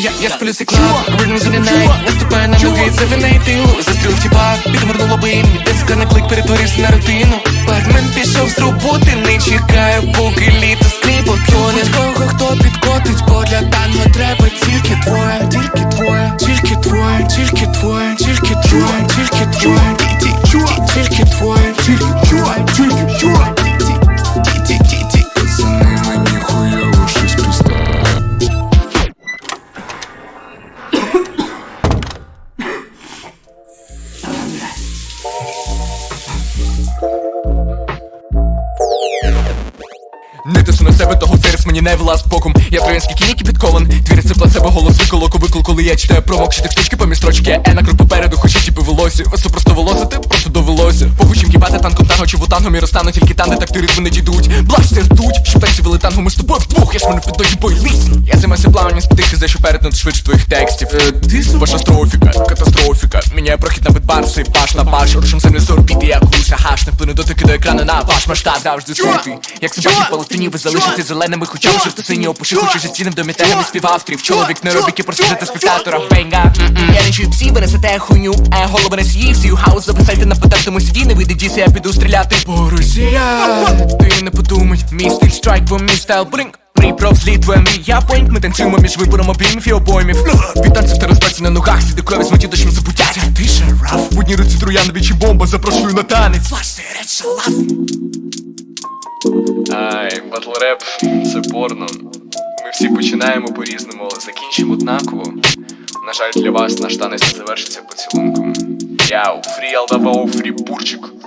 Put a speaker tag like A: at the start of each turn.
A: Я сплю клаб, Rhythms in the night Наступаю на ноги, завинай тил. Застріл в тіпа, підморнуло би Десика на клик перетворився на рутину. Бармен пішов з роботи, не чекає, поки літо скріпо. Тоне Кого хто підкотить, бо для танго треба тільки двоє Тільки двоє, тільки двоє, тільки двоє, тільки двоє, тільки двоє. Тільки двоє, тільки двоє,
B: Не тисну на себе, того сервіс мені не власт боком. Я троянський кінь, який підкован це плацебо, голос виколоку виклик, коли я читаю провокші так штучки поміж строчки. Е на крок попереду, хоча тіпи волосі Весу просто волосся, ти просто довелося. Погучим кібати танком чи вутангом І розтану тільки там, де так ти ритми не дійдуть. Блаш це ртуть, щоб танцювали танго Ми з тобою вдвох, я ж мене підноті бой лісн Я займаюся плаванням з птихи, за що перетнути швидше твоїх текстів. Е, Ти ваша строфіка, катастрофіка. Міняє прохід на битбарси, баш на баш Рушим землю з орбіти, як луся хаш. Не вплину дотики до екрану на ваш масштаб. Завжди світлий, як собаки в Палестині Ви залишите зеленими хочами Жовто сині опуши, хочу стінам до мітегами співавторів. Чоловік не робить і просити спектатора Бенга. Я не чую псів, ви несете хуйню А голови не сіїв, сію хаус записайте на потертому сіді Не вийде діси, я піду стріляти. По Росія Ти не подумай, мій стиль страйк, бо мій стайл бринк Рейпров зліт, твоя мрія поінт Ми танцюємо між вибором обіймів і обоймів. Від танців та розбаці на ногах Сліди крові змиті дощем забуття Ти же раф. В одній руці троянові чи бомба Запрошую на танець. Флаш, сигарет, шалав Ай, батл реп це порно. Ми всі починаємо по-різному, але закінчимо однаково. На жаль, для вас наш танець завершиться поцілунком. Ja, free Aldaba ou free púrtico.